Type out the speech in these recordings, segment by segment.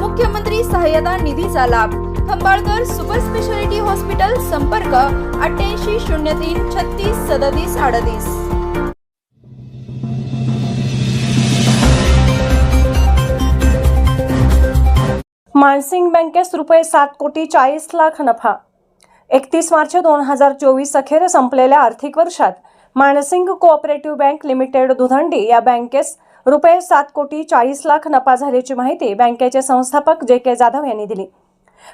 मुख्यमंत्री सहाय्यता निधीचा लाभ. खंबाळकर सुपर स्पेशालिटी हॉस्पिटल संपर्क अठ्ठ्याऐंशी शून्य तीन छत्तीस सदतीस अडतीस. मानसिंग बँकेस रुपये सात कोटी चाळीस लाख नफा. एकतीस मार्च दोन हजार चोवीस अखेर संपलेल्या आर्थिक वर्षात Mansing cooperative bank limited Dudhandi या बँकेस रुपये सात कोटी चाळीस लाख नफा झाल्याची माहिती बँकेचे संस्थापक जे के जाधव यांनी दिली.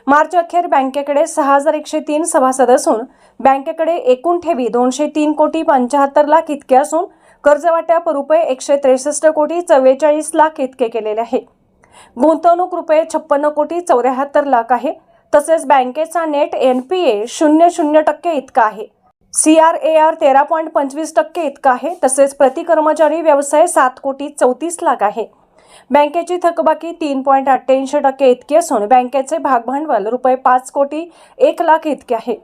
मार्च अखेर बँकेकडे सहा हजार एकशे तीन सभासद असून बँकेकडे एकूण ठेवी दोनशे तीन कोटी पंचाहत्तर लाख इतके असून कर्जवाटप रुपये एकशे त्रेसष्ट कोटी चव्वेचाळीस लाख इतके केलेले आहे. गुंतवणूक रुपये छप्पन्न कोटी चौऱ्याहत्तर लाख आहे. तसेच बँकेचा नेट एन पी ए शून्य शून्य टक्के इतका आहे. सी आर ए आर तेरा पॉईंट पंचवीस टक्के इतका आहे तसेच प्रति कर्मचारी व्यवसाय सात कोटी चौतीस लाख आहे. बँकेची थकबाकी तीन पॉईंट अठ्ठ्याऐंशी टक्के इतकी असून बँकेचे भागभांडवल रुपये पाच कोटी एक लाख इतके आहे.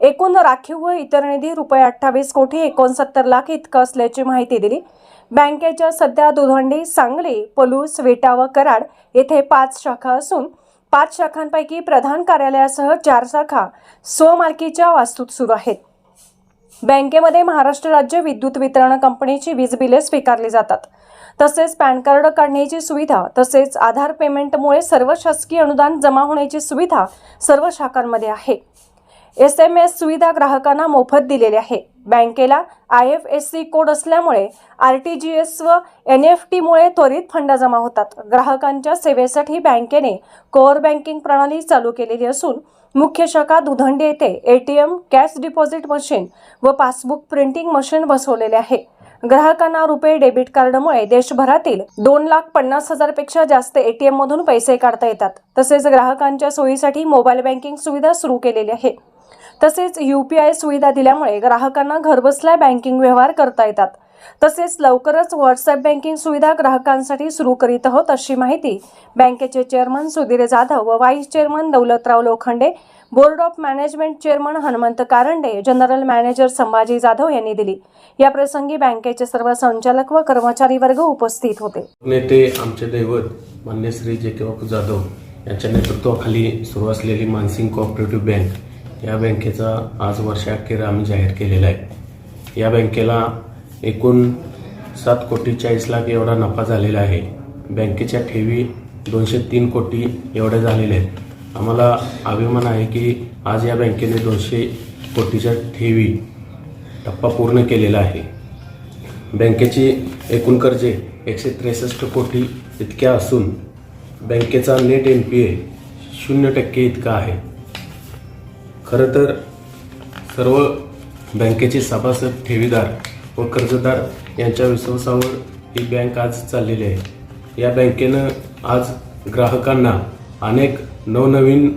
एकूण राखीव व इतर निधी रुपये अठ्ठावीस कोटी एकोणसत्तर लाख इतकं असल्याची माहिती दिली. बँकेच्या सध्या दुधंडी सांगली पलूस वेटा व कराड येथे पाच शाखा असून पाच शाखांपैकी प्रधान कार्यालयासह चार शाखा स्वमालकीच्या वास्तूत सुरू आहेत. बँकेमध्ये महाराष्ट्र राज्य विद्युत वितरण कंपनीची वीज बिले स्वीकारली जातात. तसेच पॅन कार्ड काढण्याची सुविधा तसेच आधार पेमेंटमुळे सर्व शासकीय अनुदान जमा होण्याची सुविधा सर्व शाखांमध्ये आहे. एस एम एस सुविधा ग्राहकांना मोफत दिलेली आहे. बँकेला I F S C code असल्यामुळे आर टी जी एस व एन एफ टीमुळे त्वरित फंड जमा होतात. ग्राहकांच्या सेवेसाठी बँकेने कोअर बँकिंग प्रणाली चालू केलेली असून मुख्य शाखा दुधंडी येथे A T M cash deposit machine व पासबुक प्रिंटिंग मशीन बसवलेले आहे. ग्राहकांना रुपे डेबिट कार्डमुळे देशभरातील दोन लाख पन्नास हजारपेक्षा जास्त एटीएम मधून पैसे काढता येतात. तसेच ग्राहकांच्या सोयीसाठी मोबाईल बँकिंग सुविधा सुरू केलेली आहे. तसेच यू पी आय सुविधा दिल्यामुळे ग्राहकांना घरबसल्या बँकिंग व्यवहार करता येतात. तसेच लवकरच व्हॉट्सअप बँकिंग सुविधा ग्राहकांसाठी सुरू करीत आहोत अशी माहिती बँकेचे चेअरमन सुधीर जाधव व vice chairman Daulatrao Lokhande board of management chairman Hanumant Karande general manager Sambhaji Jadhav यांनी दिली. या प्रसंगी बँकेचे सर्व संचालक व कर्मचारी वर्ग उपस्थित होते. नेते आमचे दैवत मान्य श्री जे के जाधव यांच्या नेतृत्वाखाली सुरू असलेली मानसिंग कोऑपरेटिव्ह बँक या बँकेचा आज वर्षाखेर आम्ही जाहीर केलेला आहे. या बँकेला एकूण सात कोटी चाळीस लाख एवढा नफा झालेला आहे. बँकेच्या ठेवी दोनशे तीन कोटी एवढ्या झालेल्या आहेत. आम्हाला अभिमान आहे की आज या बँकेने दोनशे कोटीच्या ठेवी टप्पा पूर्ण केलेला आहे. बँकेची एकूण कर्जे एकशे त्रेसष्ट कोटी इतक्या असून बँकेचा नेट एन पी ए शून्य टक्के इतका आहे. खरं तर सर्व बँकेचे सभासद ठेवीदार व कर्जदार यांच्या विश्वासावर ही बँक आज चाललेली आहे. या बँकेनं आज ग्राहकांना अनेक नवनवीन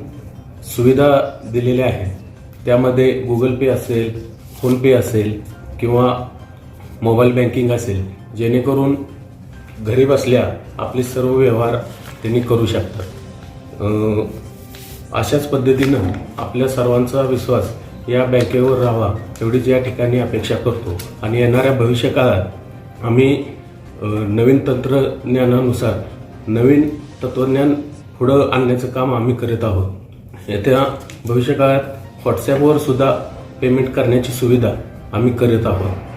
सुविधा दिलेल्या आहेत. त्यामध्ये गुगल पे असेल फोनपे असेल किंवा मोबाईल बँकिंग असेल जेणेकरून घरी बसल्या आपले सर्व व्यवहार त्यांनी करू शकतात. अशाच पद्धतीनं आपल्या सर्वांचा विश्वास या बँकेवर राहावा एवढीच या ठिकाणी अपेक्षा करतो. आणि येणाऱ्या भविष्यकाळात आम्ही नवीन तंत्रज्ञानानुसार नवीन तत्त्वज्ञान पुढं आणण्याचं काम आम्ही करत आहोत. येत्या भविष्यकाळात व्हॉट्सॲपवर सुद्धा पेमेंट करण्याची सुविधा आम्ही करत आहोत.